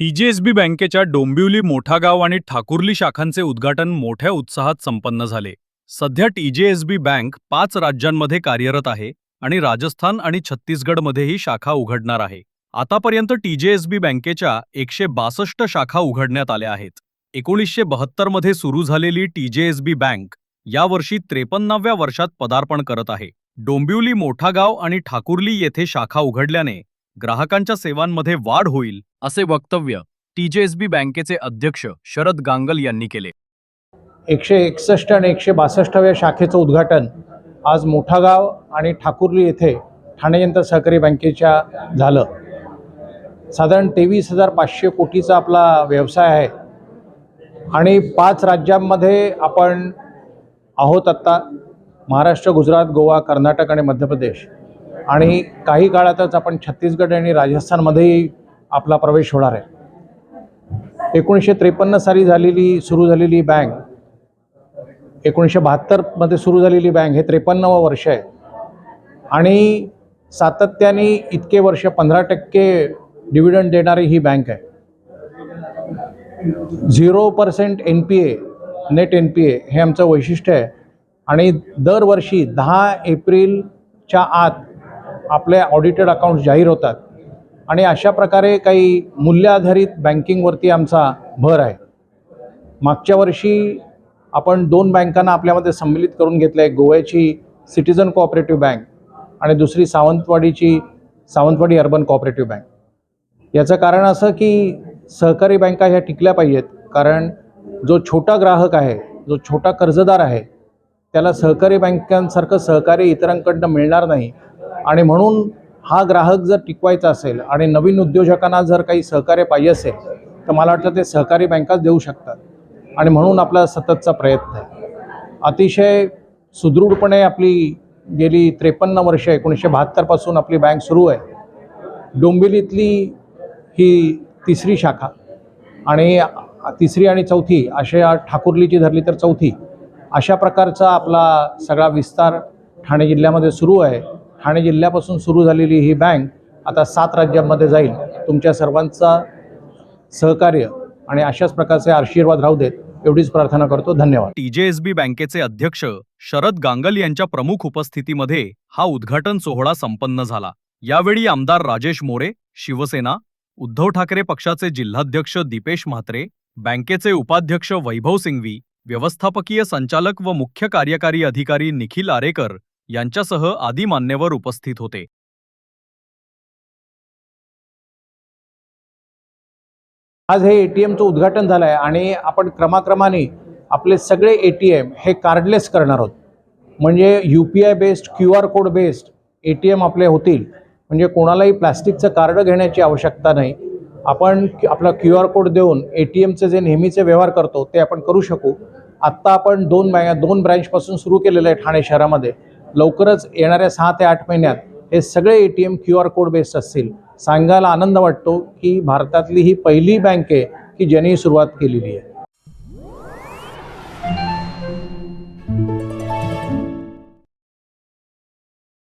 TJSB बँकेच्या डोंबिवली मोठा गाव आणि ठाकुर्ली शाखांचे उद्घाटन मोठ्या उत्साहात संपन्न झाले. सध्या टीजेएसबी बँक पाच राज्यांमध्ये कार्यरत आहे आणि राजस्थान आणि छत्तीसगडमध्येही शाखा उघडणार आहे. आतापर्यंत टीजेएसबी बँकेच्या एकशे बासष्ट शाखा उघडण्यात आल्या आहेत. एकोणीसशे बहात्तरमध्ये सुरू झालेली टीजेएसबी बँक यावर्षी त्रेपन्नाव्या वर्षात पदार्पण करत आहे. डोंबिवली मोठा गाव आणि ठाकुर्ली येथे शाखा उघडल्याने ग्राहकांच्या सेवांमध्ये वाढ होईल असे वक्तव्य टीजेएसबी बँकेचे अध्यक्ष शरद गांगल यांनी केले. एकशे एकसष्ट आणि एकशे बासष्टाव्या शाखेचं उद्घाटन आज मोठागाव आणि ठाकुर्ली येथे ठाणे यंत्र सहकारी बँकेच्या झालं. साधारण तेवीस हजार पाचशे कोटीचा आपला व्यवसाय आहे. आणि पाच राज्यांमध्ये आपण आहोत आत्ता महाराष्ट्र गुजरात गोवा कर्नाटक आणि मध्य प्रदेश. आणि काही काळातच आपण छत्तीसगड आणि राजस्थानमध्येही आपला प्रवेश होणार आहे. एकोणीसशे त्रेपन्न साली झालेली सुरू झालेली बँक एकोणीसशे बहात्तरमध्ये सुरू झालेली बँक हे त्रेपन्नवं वर्ष आहे. आणि सातत्याने इतके वर्ष पंधरा टक्के डिव्हिडंड देणारी ही बँक आहे. Zero percent N P A net N P A हे आमचं वैशिष्ट्य आहे. आणि दरवर्षी दहा एप्रिलच्या आत आपले ऑडिटेड अकाउंट जाहीर होतात. आणि अशा प्रकारे काही मूल्याधारित बँकिंगवरती आमचा भर आहे. मागच्या वर्षी आपण दोन बँकांना आपल्यामध्ये सम्मिलित करून घेतलं आहे गोव्याची सिटीजन कोऑपरेटिव्ह बँक आणि दुसरी सावंतवाडीची सावंतवाडी अर्बन कोऑपरेटिव्ह बँक याचं कारण असं की सहकारी बँका ह्या टिकल्या पाहिजेत कारण जो छोटा ग्राहक आहे जो छोटा कर्जदार आहे त्याला सहकारी बँकांसारखं सहकार्य इतरांकडनं मिळणार नाही आणि म्हणून हा ग्राहक जर टिकवायचा असेल आणि नवीन उद्योजकांना जर काही सहकार्य पाहिजे असेल तर मला वाटतं ते सहकारी बँकाच देऊ शकतात. आणि म्हणून आपला सततचा प्रयत्न आहे. अतिशय सुदृढपणे आपली गेली त्रेपन्न वर्ष एकोणीसशे बहात्तरपासून आपली बँक सुरू आहे. डोंबिवलीतली ही तिसरी शाखा आणि तिसरी आणि चौथी अशा ठाकुर्लीची धरली तर चौथी अशा प्रकारचा आपला सगळा विस्तार ठाणे जिल्ह्यामध्ये सुरू आहे. ठाणे जिल्ह्यापासून सुरू झालेली ही बँक आता सात राज्यांमध्ये जाईल. तुमच्या सर्वांचा सहकार्य आणि अशाच प्रकारचे आशीर्वाद राहू देत एवढीच प्रार्थना करतो. धन्यवाद. टीजेएसबी बँकेचे अध्यक्ष शरद गांगल यांच्या प्रमुख उपस्थितीमध्ये हा उद्घाटन सोहळा संपन्न झाला. यावेळी आमदार राजेश मोरे शिवसेना उद्धव ठाकरे पक्षाचे जिल्हाध्यक्ष दीपेश म्हात्रे बँकेचे उपाध्यक्ष वैभव सिंघवी व्यवस्थापकीय संचालक व मुख्य कार्यकारी अधिकारी निखिल आरेकर यांच्यासह आदी मान्यवर उपस्थित होते. आज हे ए टी एमचं उद्घाटन झालं आहे आणि आपण क्रमाक्रमाने आपले सगळे ए टी एम हे कार्डलेस करणार आहोत. म्हणजे U P I based Q R code based A T M आपले होतील. म्हणजे कोणालाही प्लॅस्टिकचं कार्ड घेण्याची आवश्यकता नाही. आपण आपला क्यू आर कोड देऊन ए टी एमचे जे नेहमीचे व्यवहार करतो ते आपण करू शकू. आत्ता आपण दोन बँक दोन ब्रँचपासून सुरू केलेलं आहे ठाणे शहरामध्ये. लवकरच येणाऱ्या सहा ते आठ महिन्यात हे सगळे A T M Q R code based असतील. सांगायला आनंद वाटतो की भारतातली ही पहिली बँक आहे की ज्यांनी सुरुवात केलेली आहे.